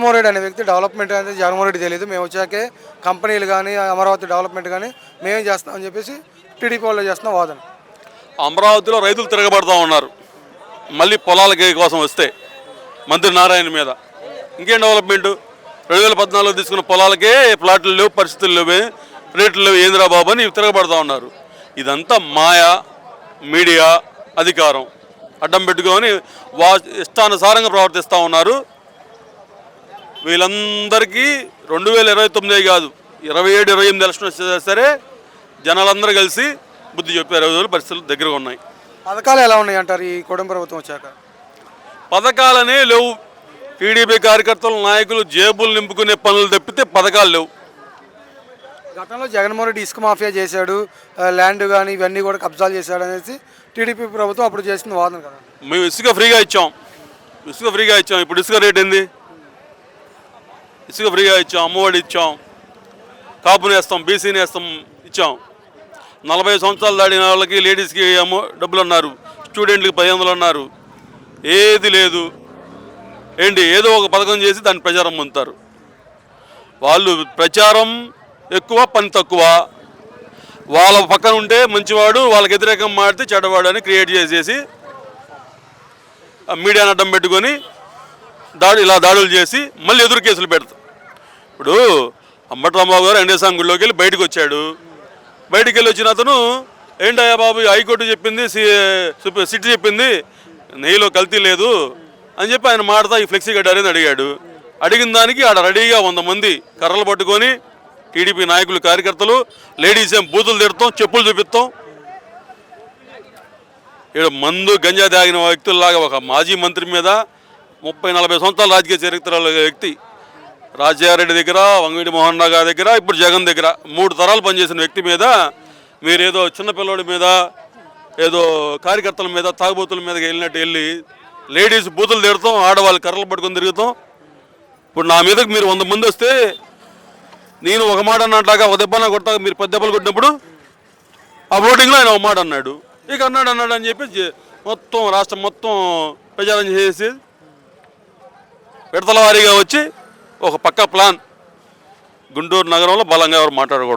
జగన్మోహన్ రెడ్డి అనే వ్యక్తి డెవలప్మెంట్ అనేది జగన్మోహన్ రెడ్డి తెలియదు. మేము వచ్చాకే కంపెనీలు కానీ అమరావతి డెవలప్మెంట్ కానీ మేమేం చేస్తామని చెప్పేసి టీడీపీ వాళ్ళు చేస్తున్నాం వాదన. అమరావతిలో రైతులు తిరగబడతా ఉన్నారు. మళ్ళీ పొలాలకి కోసం వస్తే మంత్రి నారాయణ మీద. ఇంకేం డెవలప్మెంట్? రెండు వేల పద్నాలుగులో తీసుకున్న పొలాలకే ప్లాట్లు లేవు పరిస్థితులు లేవు రేట్లు లేవు. ఏంద్రా బాబు అని తిరగబడతా ఉన్నారు. ఇదంతా మాయా మీడియా అధికారం. అడ్డం పెట్టుకొని వా ఇష్టానుసారంగా ప్రవర్తిస్తూ ఉన్నారు. వీళ్ళందరికీ రెండు వేల ఇరవై తొమ్మిదే కాదు ఇరవై ఏడు ఇరవై ఎనిమిది ఎలక్షన్ వచ్చినా సరే జనాలందరూ కలిసి బుద్ధి చెప్పే రోజులు పరిస్థితులు దగ్గరగా ఉన్నాయి. పథకాలు ఎలా ఉన్నాయి అంటారు ఈ కుటుంబ ప్రభుత్వం వచ్చాక? పథకాలనే లేవు. టీడీపీ కార్యకర్తలు నాయకులు జేబులు నింపుకునే పనులు తప్పితే పథకాలు లేవు. గతంలో జగన్మోహన్ రెడ్డి ఇసుక మాఫియా చేశాడు ల్యాండ్ కానీ ఇవన్నీ కూడా కబ్జాలు చేశాడు అనేసి టీడీపీ ప్రభుత్వం అప్పుడు చేసిన వాదన కదా. మేము ఇసుక ఫ్రీగా ఇచ్చాం. ఇసుక ఫ్రీగా ఇచ్చాం. ఇప్పుడు ఇసుక రేట్ ఏంది? ఇసుక ఫ్రీగా ఇచ్చాం అమ్మఒడి ఇచ్చాం కాపుని వేస్తాం బీసీని వేస్తాం ఇచ్చాం. నలభై సంవత్సరాలు దాడిన వాళ్ళకి లేడీస్కి అమ్మో డబ్బులు అన్నారు స్టూడెంట్లకి పది వందలు అన్నారు. ఏది లేదు. ఏంటి? ఏదో ఒక పథకం చేసి దాన్ని ప్రచారం పొందుతారు. వాళ్ళు ప్రచారం ఎక్కువ పని తక్కువ. వాళ్ళ పక్కన ఉంటే మంచివాడు వాళ్ళకి వ్యతిరేకం మాడితే చెడ్డవాడు అని క్రియేట్ చేసేసి మీడియాను అడ్డం పెట్టుకొని దాడి ఇలా దాడులు చేసి మళ్ళీ ఎదురు కేసులు పెడతాం ఇప్పుడు అంబటి రాంబాబు గారు వెంకటేశ్వర గుడిలోకి వెళ్ళి బయటకు వచ్చాడు. బయటికి వెళ్ళి వచ్చిన అతను ఏంటయ్యా బాబు హైకోర్టు చెప్పింది సి సిట్ చెప్పింది నెయ్యిలో కల్తీ లేదు అని చెప్పి ఆయన మాడతా ఈ ఫ్లెక్సీ కట్టారని అడిగాడు. అడిగిన దానికి ఆడ రెడీగా వంద మంది కర్రలు పట్టుకొని టీడీపీ నాయకులు కార్యకర్తలు లేడీస్ ఏం బూతులు తిడతాం చెప్పులు చూపిస్తాం. ఇక్కడ మందు గంజా తాగిన వ్యక్తుల్లాగా ఒక మాజీ మంత్రి మీద ముప్పై నలభై సంవత్సరాల రాజకీయ చరిత్ర వ్యక్తి రాజారెడ్డి దగ్గర వంగవీటి మోహన్ రావు గారి దగ్గర ఇప్పుడు జగన్ దగ్గర మూడు తరాలు పనిచేసిన వ్యక్తి మీద మీరేదో చిన్నపిల్లడి మీద ఏదో కార్యకర్తల మీద తాగుబోతుల మీద వెళ్ళినట్టు వెళ్ళి లేడీస్ బూతులు తిడతాం ఆడవాళ్ళు కర్రలు పట్టుకొని తిరుగుతాం. ఇప్పుడు నా మీదకి మీరు వంద మంది వస్తే నేను ఒక మాట అన్నట్లాగా ఒక దెబ్బన కొట్టాక మీరు పది దెబ్బలు కొట్టినప్పుడు ఆ ఓటింగ్లో ఆయన ఒక మాట అన్నాడు. ఇక అన్నాడు అన్నాడు అని చెప్పి మొత్తం రాష్ట్రం మొత్తం ప్రచారం చేసి విడతల వారీగా వచ్చి ఒక పక్క ప్లాన్ గుంటూరు నగరంలో బలంగా ఎవరు మాట్లాడకూడదు.